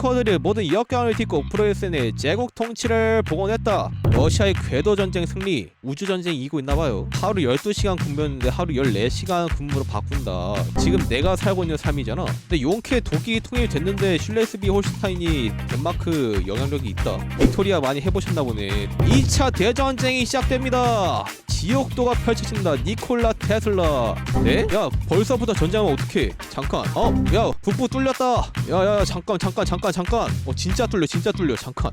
탱커들이 모든 역경을 딛고 프로레슬링의 제국 통치를 복원했다. 러시아의 궤도 전쟁 승리, 우주 전쟁 이기고 있나봐요. 하루 12시간 근무였는데 하루 14시간 근무로 바꾼다. 지금 내가 살고 있는 삶이잖아. 근데 용케 독일이 통일됐는데 슐레스비 홀슈타인이 덴마크 영향력이 있다. 빅토리아 많이 해보셨나 보네. 2차 대전쟁이 시작됩니다. 지옥도가 펼쳐진다. 니콜라 테슬라. 네? 야 벌써부터 전쟁하면 어떡해? 잠깐. 어? 야 북부 뚫렸다. 야야 잠깐 잠깐 잠깐 잠깐. 어 진짜 뚫려 진짜 뚫려 잠깐.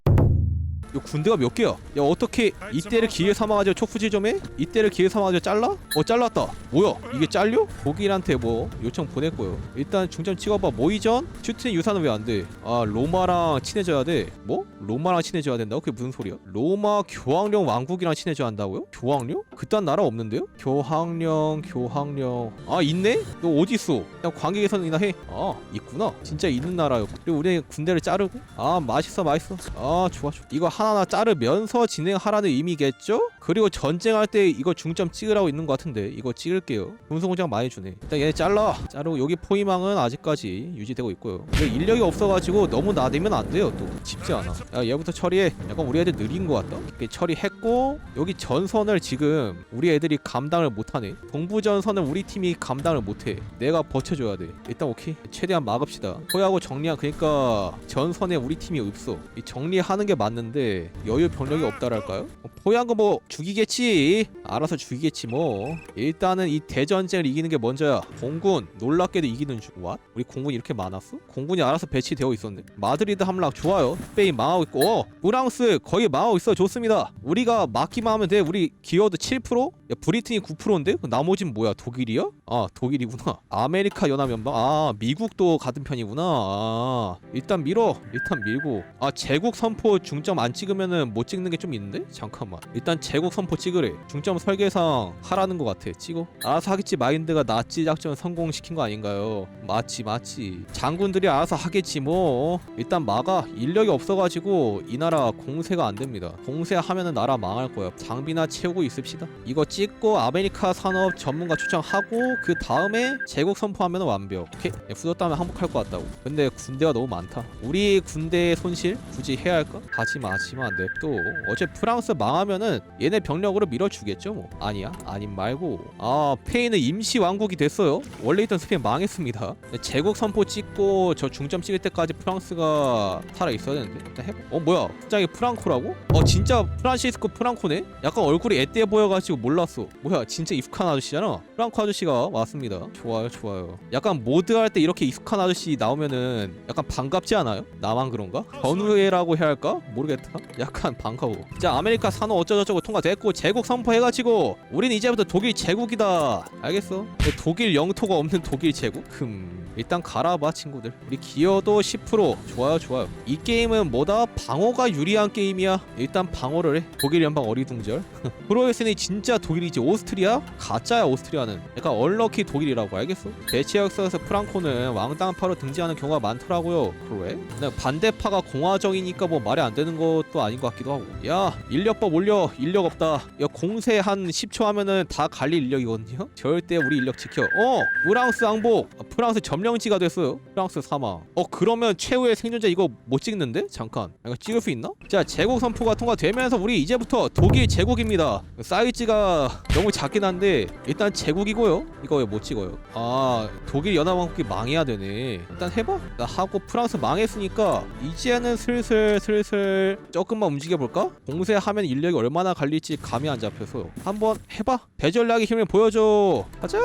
이 군대가 몇 개야? 야 어떻게 이때를 기회 삼아가지고 좀 해? 이때를 기회 삼아가지고 잘라? 어 잘랐다 뭐야 이게 잘려? 독일한테 뭐 요청 보냈고요 일단 중점 찍어봐 모이전? 슈팅 유사는 왜 안 돼? 아 로마랑 친해져야 돼 뭐? 로마랑 친해져야 된다고? 그게 무슨 소리야? 로마 교황령 왕국이랑 친해져야 한다고요? 교황령? 그딴 나라 없는데요? 교황령 교황령 아 있네? 너 어디 있어? 그냥 관객에서는이나 해. 아 있구나. 진짜 있는 나라요. 그리고 우리 군대를 자르고 아 맛있어 맛있어. 아 좋아 좋아. 이거 하 나하나 자르면서 진행하라는 의미겠죠? 그리고 전쟁할 때 이거 중점 찍으라고 있는 것 같은데 이거 찍을게요. 군수공장 많이 주네. 일단 얘네 잘라. 자르고 여기 포위망은 아직까지 유지되고 있고요. 근데 인력이 없어가지고 너무 나대면 안 돼요. 또 쉽지 않아. 야 얘부터 처리해. 약간 우리 애들 느린 것 같다. 이렇게 처리했고 여기 전선을 지금 우리 애들이 감당을 못하네. 동부 전선은 우리 팀이 감당을 못해. 내가 버텨줘야 돼. 일단 오케이. 최대한 막읍시다. 포위하고 정리한 그러니까 전선에 우리 팀이 없어. 이 정리하는 게 맞는데 여유 병력이 없다랄까요? 어, 포위한 거 뭐 죽이겠지. 알아서 죽이겠지 뭐. 일단은 이 대전쟁을 이기는 게 먼저야. 공군 놀랍게도 이기는 중. 와? 우리 공군이 이렇게 많았어? 공군이 알아서 배치되어 있었네. 마드리드 함락 좋아요. 스페인 망하고 있고. 어, 프랑스 거의 망하고 있어. 좋습니다. 우리가 막기만 하면 돼. 우리 기여도 7%? 야 브리튼이 9%인데? 나머진 뭐야? 독일이야? 아 독일이구나. 아메리카 연합연방. 아 미국도 같은 편이구나. 아 일단 밀어. 일단 밀고. 아 제국 선포 중점 안 찍으면은 못 찍는 게 좀 있는데? 잠깐만. 일단 제국 선포 찍으래. 중점 설계상 하라는 것 같아. 찍어. 알아서 하겠지 마인드가 나치 작전 성공시킨 거 아닌가요? 맞지 맞지. 장군들이 알아서 하겠지 뭐. 일단 막아. 인력이 없어가지고 이 나라 공세가 안 됩니다. 공세하면은 나라 망할 거야. 장비나 채우고 있읍시다. 이거 찍고 아메리카 산업 전문가 초청하고 그 다음에 제국 선포하면 완벽. 오케이. 네, 후졌다면 항복할 것 같다고. 근데 군대가 너무 많다. 우리 군대의 손실 굳이 해야 할까? 하지 마 하지마 냅둬. 어제 프랑스 망하면은 얘네 병력으로 밀어주겠죠 뭐. 아니야? 아님 말고. 아 페인은 임시 왕국이 됐어요. 원래 있던 스페인 망했습니다. 네, 제국 선포 찍고 저 중점 찍을 때까지 프랑스가 살아 있어야 되는데. 일단 해봐. 어 뭐야? 갑자기 프랑코라고? 어 진짜 프란시스코 프랑코네? 약간 얼굴이 애떼 보여가지고 몰랐어. 뭐야 진짜 익숙한 아저씨잖아. 프랑코 아저씨가 왔습니다. 좋아요 좋아요. 약간 모드 할 때 이렇게 익숙한 아저씨 나오면은 약간 반갑지 않아요? 나만 그런가? 번우애라고 해야 할까? 모르겠다. 약간 반가워. 자 아메리카 산업 어쩌고저쩌고 통과됐고 제국 선포해가지고 우린 이제부터 독일 제국이다. 알겠어? 독일 영토가 없는 독일 제국? 흠. 일단 갈아봐 친구들. 우리 기여도 10% 좋아요 좋아요. 이 게임은 뭐다? 방어가 유리한 게임이야. 일단 방어를 해. 독일 연방 어리둥절. 프로에스는 진짜 독일이지. 오스트리아? 가짜야 오스트리아는. 약간 얼럭키 독일이라고 알겠어? 대체 역사에서 프랑코는 왕당파로 등장하는 경우가 많더라고요? 근데 반대파가 공화정이니까 뭐 말이 안 되는 것도 아닌 것 같기도 하고. 야 인력법 올려. 인력 없다. 야 공세 한 10초 하면은 다 갈릴 인력이거든요? 절대 우리 인력 지켜. 어 프랑스 항복. 아, 프랑스 점령 지가 됐어요. 프랑스 사망 어 그러면 최후의 생존자 이거 못 찍는데? 잠깐. 아, 이거 찍을 수 있나? 자 제국 선포가 통과되면서 우리 이제부터 독일 제국입니다. 사이즈가 너무 작긴 한데 일단 제국이고요. 이거 왜 못 찍어요. 아 독일 연합왕국이 망해야 되네. 일단 해봐. 나 하고 프랑스 망했으니까 이제는 슬슬 슬슬 조금만 움직여볼까? 공세하면 인력이 얼마나 갈릴지 감이 안 잡혀서. 한번 해봐. 대전략의 힘을 보여줘. 가자!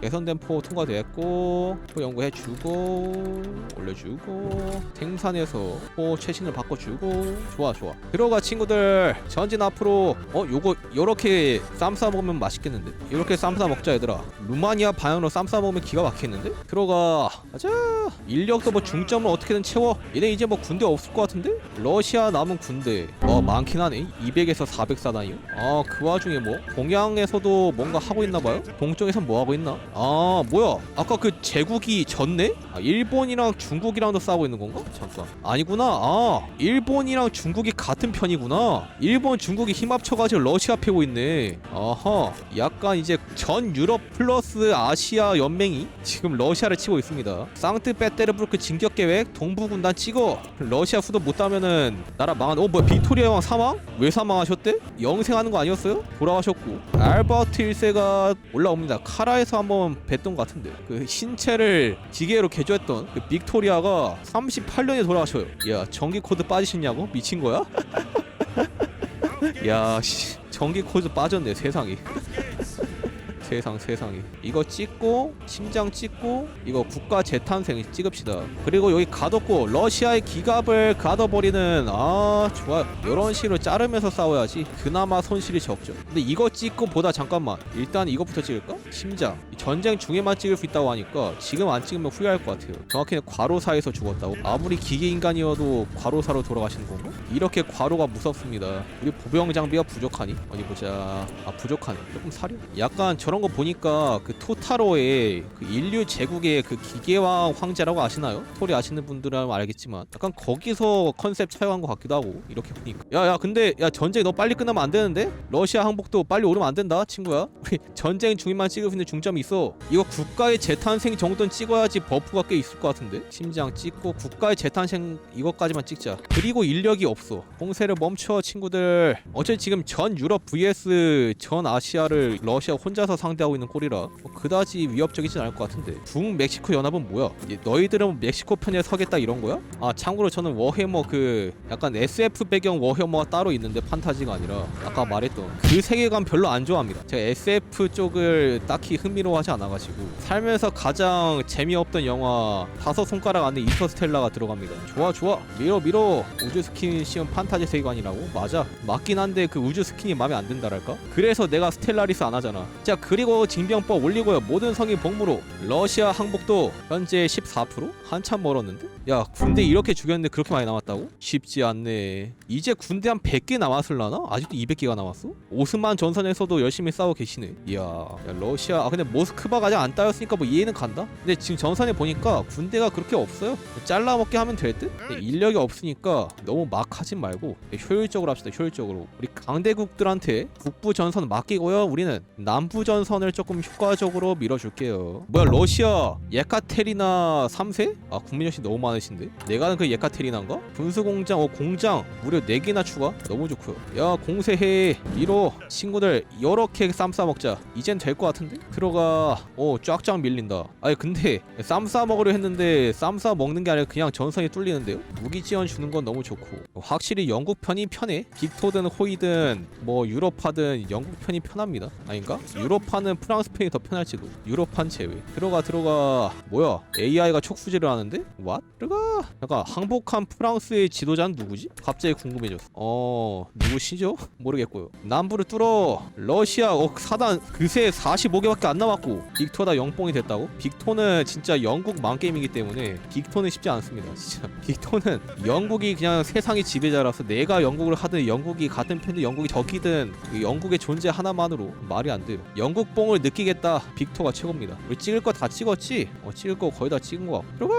개선된 포 통과됐고 포 연구해주고 올려주고 생산해서 포 최신을 바꿔주고. 좋아 좋아. 들어가 친구들. 전진 앞으로. 어 요거 요렇게 쌈 싸 먹으면 맛있겠는데? 이렇게 쌈 싸 먹자 얘들아. 루마니아 방향으로 쌈 싸 먹으면 기가 막히겠는데? 들어가. 가자. 인력도 뭐 중점을 어떻게든 채워. 얘네 이제 뭐 군대 없을 것 같은데? 러시아 남은 군대. 어 많긴 하네. 200에서 404단이요? 아 그 와중에 뭐? 동양에서도 뭔가 하고 있나 봐요? 동쪽에선 뭐 하고 있나? 아 뭐야? 아까 그 제국이 졌네? 아, 일본이랑 중국이랑도 싸우고 있는 건가? 잠깐 아니구나 아 일본이랑 중국이 같은 편이구나 일본 중국이 힘 합쳐가지고 러시아 패고 있네 아하 약간 이제 전 유럽 플러스 아시아 연맹이 지금 러시아를 치고 있습니다 상트페테르부르크 진격 계획 동부 군단 찍어 러시아 수도 못 따면은 나라 망한 어 뭐야 빅토리아 왕 사망? 왜 사망하셨대? 영생하는 거 아니었어요? 돌아가셨고 알버트 1세가 올라옵니다 카라에서 한번 뵀던 것 같은데 그 신체를 기계로 개조했던 그 빅토리아가 38년에 돌아가셔요 야 전기 코드 빠지셨냐고? 미친 거야? 야 씨, 전기 코드 빠졌네 세상에 세상 세상에 이거 찍고 심장 찍고 이거 국가 재탄생 찍읍시다. 그리고 여기 가뒀고 러시아의 기갑을 가둬버리는 아 좋아. 이런 식으로 자르면서 싸워야지 그나마 손실이 적죠. 근데 이거 찍고 보다 잠깐만. 일단 이거부터 찍을까? 심장. 전쟁 중에만 찍을 수 있다고 하니까 지금 안 찍으면 후회할 것 같아요. 정확히는 과로사에서 죽었다고? 아무리 기계 인간이어도 과로사로 돌아가시는 건가? 이렇게 과로가 무섭습니다. 우리 보병 장비가 부족하니? 어디 보자. 아 부족하네. 조금 사려. 약간 저런 거 보니까 그 토타로의 그 인류 제국의 그 기계왕 황제라고 아시나요? 스토리 아시는 분들은 알겠지만 약간 거기서 컨셉 차용한 것 같기도 하고 이렇게 보니까. 야야 근데 야 전쟁 너 빨리 끝나면 안 되는데? 러시아 항복도 빨리 오르면 안 된다 친구야? 우리 전쟁 중인만 찍을 수 있는 중점이 있어. 이거 국가의 재탄생 정도는 찍어야지 버프가 꽤 있을 것 같은데? 심장 찍고 국가의 재탄생 이것까지만 찍자. 그리고 인력이 없어. 공세를 멈춰 친구들. 어차피 지금 전 유럽 vs 전 아시아를 러시아 혼자서 상 대하고 있는 꼴이라 뭐 그다지 위협적이진 않을 것 같은데. 북멕시코 연합은 뭐야? 너희들은 멕시코 편에 서겠다 이런 거야? 아 참고로 저는 워해머 그 약간 SF 배경 워해머가 따로 있는데 판타지가 아니라 아까 말했던 그 세계관 별로 안 좋아합니다. 제가 SF 쪽을 딱히 흥미로워하지 않아가지고. 살면서 가장 재미없던 영화 다섯 손가락 안에 인터스텔라가 들어갑니다. 좋아 좋아. 밀어 밀어. 우주 스킨 씌운 판타지 세계관이라고? 맞아. 맞긴 한데 그 우주 스킨이 마음에 안 든다랄까? 그래서 내가 스텔라리스 안 하잖아. 자그 리고 징병법 올리고요. 모든 성이 복무로 러시아 항복도 현재 14% 한참 멀었는데 야 군대 이렇게 죽였는데 그렇게 많이 남았다고? 쉽지 않네. 이제 군대 한 100개 남았을라나? 아직도 200개가 남았어? 오스만 전선에서도 열심히 싸우고 계시네. 이야 야, 러시아 아 근데 모스크바가 아직 안 따였으니까 뭐 이해는 간다? 근데 지금 전선에 보니까 군대가 그렇게 없어요? 잘라먹게 하면 될 듯? 인력이 없으니까 너무 막 하진 말고 효율적으로 합시다 효율적으로. 우리 강대국들한테 북부 전선 맡기고요 우리는. 남부 전선을 조금 효과적으로 밀어줄게요. 뭐야 러시아 예카테리나 3세? 아 국민연식 너무 많 으신데? 내가 그 예카테리나인가? 분수공장 어 공장. 무려 4개나 추가? 너무 좋고요. 야 공세해. 밀어 친구들 이렇게 쌈 싸먹자. 이젠 될 것 같은데? 들어가. 어 쫙쫙 밀린다. 아니 근데 쌈 싸먹으려 했는데 쌈 싸먹는 게 아니라 그냥 전선이 뚫리는데요? 무기 지원 주는 건 너무 좋고. 확실히 영국 편이 편해. 빅토든 호이든 뭐 유럽파든 영국 편이 편합니다. 아닌가? 유럽파는 프랑스 편이 더 편할지도. 유럽판 제외. 들어가 들어가. 뭐야? AI가 촉수질을 하는데? 왓? 들어가. 잠깐 항복한 프랑스의 지도자는 누구지? 갑자기 궁금해졌어. 어 누구시죠? 모르겠고요. 남부를 뚫어. 러시아 어 사단 그새 45개밖에 안 남았고 빅토다 영뽕이 됐다고? 빅토는 진짜 영국 망게임이기 때문에 빅토는 쉽지 않습니다 진짜. 빅토는 영국이 그냥 세상의 지배자라서 내가 영국을 하든 영국이 같은 편이든 영국이 적이든 그 영국의 존재 하나만으로 말이 안 돼요. 영국 뽕을 느끼겠다. 빅토가 최고입니다. 우리 찍을 거 다 찍었지? 어 찍을 거 거의 다 찍은 거 같고. 들어가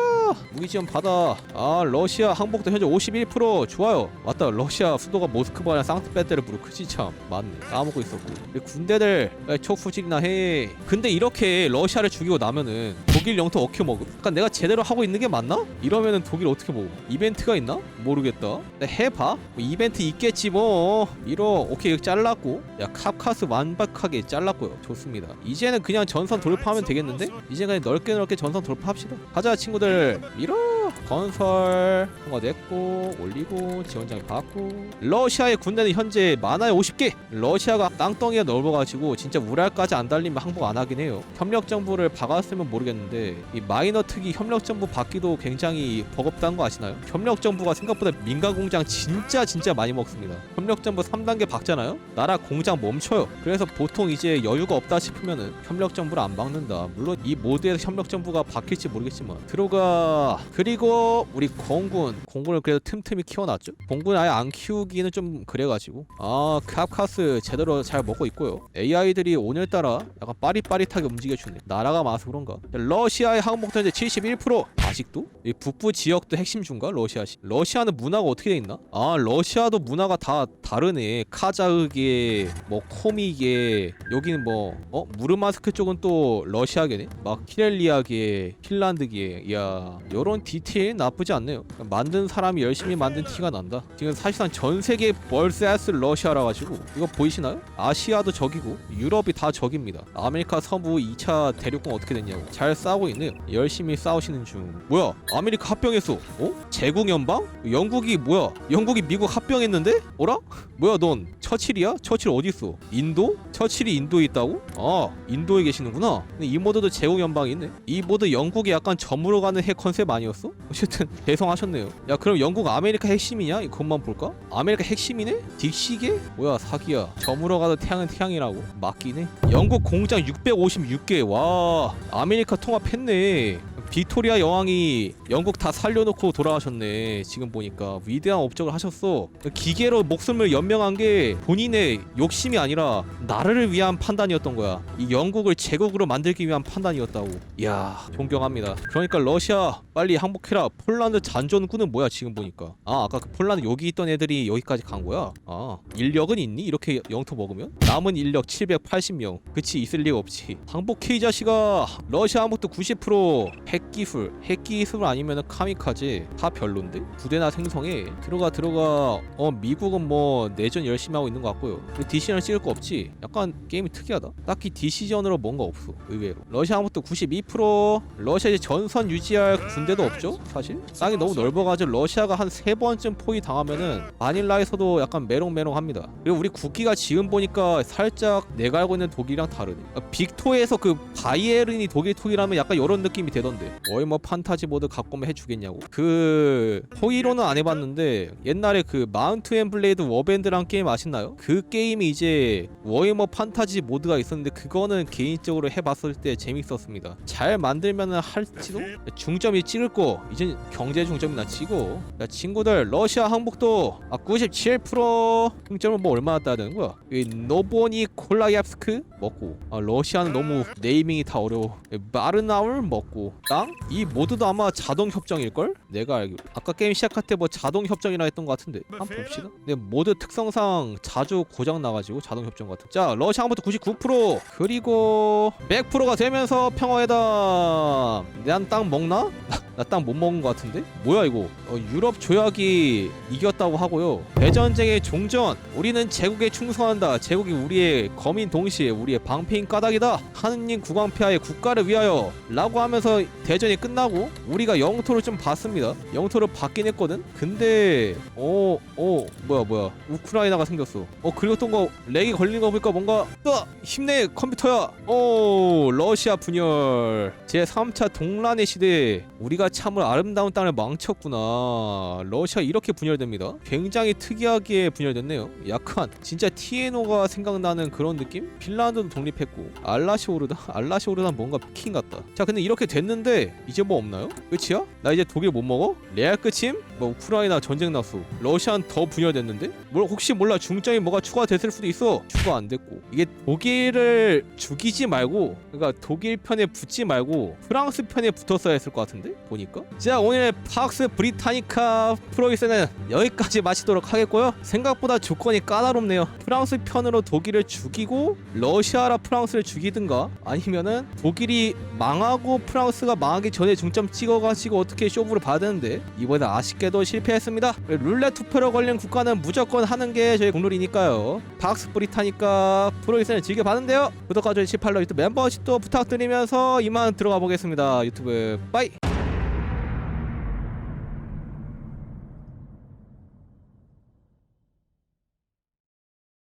무기 지원 받아. 아 러시아 항복도 현재 51% 좋아요. 맞다. 러시아 수도가 모스크바 아니라 상트페테르 부르크지 참. 맞네. 까먹고 있었고. 군대들 촉수질이나 해. 근데 이렇게 러시아를 죽이고 나면은 독일 영토 어떻게 먹음? 약간 내가 제대로 하고 있는 게 맞나? 이러면은 독일 어떻게 먹음? 이벤트가 있나? 모르겠다 네, 해봐 뭐 이벤트 있겠지 뭐 밀어 오케이 잘랐고 야 카카스 완벽하게 잘랐고요 좋습니다 이제는 그냥 전선 돌파하면 되겠는데? 이제 그냥 넓게 넓게 전선 돌파합시다 가자 친구들 밀어 건설 통과됐고 올리고 지원장이 받고. 러시아의 군대는 현재 많아요 50개. 러시아가 땅덩이가 넓어가지고 진짜 우랄까지 안 달리면 항복 안 하긴 해요. 협력 정부를 박았으면 모르겠는데 이 마이너 특이 협력 정부 받기도 굉장히 버겁다는 거 아시나요? 협력 정부가 생각보다 민간 공장 진짜 진짜 많이 먹습니다. 협력 정부 3단계 박잖아요? 나라 공장 멈춰요. 그래서 보통 이제 여유가 없다 싶으면은 협력 정부를 안 박는다. 물론 이 모드에서 협력 정부가 바뀔지 모르겠지만 들어가. 그리고 그리고 우리 공군. 공군을 그래도 틈틈이 키워놨죠? 공군 아예 안 키우기는 좀 그래가지고. 아 카카스 제대로 잘 먹고 있고요. AI들이 오늘따라 약간 빠릿빠릿하게 움직여주네. 나라가 많아서 그런가? 러시아의 항목도 이제 71% 아직도? 이 북부 지역도 핵심 중가? 러시아시 러시아는 문화가 어떻게 돼 있나? 아 러시아도 문화가 다 다르네. 카자흐계 뭐 코미계 여기는 뭐 어? 무르마스크 쪽은 또 러시아계네? 막 키렐리아계 핀란드계. 이야 요런 디테일 나쁘지 않네요. 만든 사람이 열심히 만든 티가 난다. 지금 사실상 전 세계 벌스에스 러시아라 가지고. 이거 보이시나요? 아시아도 적이고 유럽이 다 적입니다. 아메리카 서부 2차 대륙공 어떻게 됐냐고. 잘 싸우고 있네요 열심히 싸우시는 중 뭐야 아메리카 합병했어 어? 제국 연방? 영국이 뭐야 영국이 미국 합병했는데? 어라? 뭐야 넌 처칠이야? 처칠 어디 있어? 인도? 처칠이 인도에 있다고? 아 인도에 계시는구나 근데 이 모드도 제국 연방이 있네 이 모드 영국이 약간 점으로 가는 핵 컨셉 아니었어? 어쨌든 대성하셨네요 야 그럼 영국 아메리카 핵심이냐? 이것만 볼까? 아메리카 핵심이네? 딕시계? 뭐야 사기야 점으로 가도 태양은 태양이라고 맞기네 영국 공장 656개 와 아메리카 통합했네 빅토리아 여왕이 영국 다 살려놓고 돌아가셨네. 지금 보니까 위대한 업적을 하셨어. 기계로 목숨을 연명한 게 본인의 욕심이 아니라 나라를 위한 판단이었던 거야. 이 영국을 제국으로 만들기 위한 판단이었다고. 이야 존경합니다. 그러니까 러시아 빨리 항복해라. 폴란드 잔존군은 뭐야 지금 보니까? 아 아까 그 폴란드 여기 있던 애들이 여기까지 간 거야? 아 인력은 있니? 이렇게 영토 먹으면? 남은 인력 780명. 그치 있을 리가 없지. 항복해 이 자식아 러시아 항복도 90% 핵기술 핵기술 아니면은 카미카제 다 별론데? 부대나 생성해 들어가 들어가. 어 미국은 뭐 내전 열심히 하고 있는 것 같고요. 디시전을 찍을 거 없지? 약간 게임이 특이하다. 딱히 디시전으로 뭔가 없어 의외로. 러시아 항복도 92% 러시아 이제 전선 유지할 군대도 없죠 사실? 땅이 너무 넓어가지고 러시아가 한 세 번쯤 포위 당하면은 마닐라에서도 약간 메롱메롱합니다. 그리고 우리 국기가 지금 보니까 살짝 내가 알고 있는 독일이랑 다르네. 아, 빅토에서 그 바이에른이 독일 통이라면 약간 이런 느낌이 되던데 어이 뭐 판타지 모드 갖고 오면 해주겠냐고. 그 호이로는 안 해봤는데 옛날에 그 마운트 앤 블레이드 워밴드란 게임 아시나요? 그 게임이 이제 워이머 판타지 모드가 있었는데 그거는 개인적으로 해봤을 때 재밌었습니다. 잘 만들면은 할지도? 중점이 찍을 거 이제 경제 중점이나 치고. 야 친구들 러시아 항복도 아 97% 흥점을 뭐 얼마나 따야 되는 거야? 이 노보니 콜라옙스크 먹고 아 러시아는 너무 네이밍이 다 어려워. 마르나울 먹고 땅? 이 모드도 아마 자동 협정일걸? 내가 아까 게임 시작할 때 뭐 자동 협정이라 했던 것 같은데 한번 봅시다 근데 모드 특성상 자주 고장 나가지고 자동 협정 같은 자 러시아 항복도 99% 그리고 100%가 되면서 평화회담 난 땅 먹나? 나 땅 못 먹은 것 같은데? 뭐야 이거? 어, 유럽 조약이 이겼다고 하고요. 대전쟁의 종전. 우리는 제국에 충성한다. 제국이 우리의 거민 동시에 우리의 방패인 까닭이다. 하느님 국왕폐하의 국가를 위하여 라고 하면서 대전이 끝나고 우리가 영토를 좀 봤습니다. 영토를 받긴 했거든? 근데 어 어 뭐야 뭐야. 우크라이나가 생겼어. 어 그리고 또 렉이 걸리는 거 보니까 뭔가 으아 힘내 컴퓨터야. 어 러시아 분열. 제 3차 동란의 시대 우리가 참을 아름다운 땅을 망쳤구나 러시아 이렇게 분열됩니다 굉장히 특이하게 분열됐네요 약간 진짜 티에노가 생각나는 그런 느낌? 핀란드도 독립했고 알라시오르다? 알라시오르다 뭔가 킹 같다 자 근데 이렇게 됐는데 이제 뭐 없나요? 끝이야? 나 이제 독일 못 먹어? 레알 끝임? 뭐 우크라이나 전쟁 났어 러시아는 더 분열됐는데? 뭘 혹시 몰라 중점이 뭐가 추가됐을 수도 있어 추가 안 됐고 이게 독일을 죽이지 말고 그러니까 독일 편에 붙지 말고 프랑스 편에 붙었어야 했을 것 같은데 보니 까? 자 오늘 팍스 브리타니카 프로이스는 여기까지 마치도록 하겠고요. 생각보다 조건이 까다롭네요. 프랑스 편으로 독일을 죽이고 러시아라 프랑스를 죽이든가 아니면은 독일이 망하고 프랑스가 망하기 전에 중점 찍어가지고 어떻게 쇼부를 봐야 되는데 이번에 아쉽게도 실패했습니다. 룰렛 투표로 걸린 국가는 무조건 하는 게 저희 국룰이니까요. 팍스 브리타니카 프로이스는 즐겨봤는데요. 구독과 좋아요 18로 유튜브 멤버십도 부탁드리면서 이만 들어가 보겠습니다. 유튜브 빠이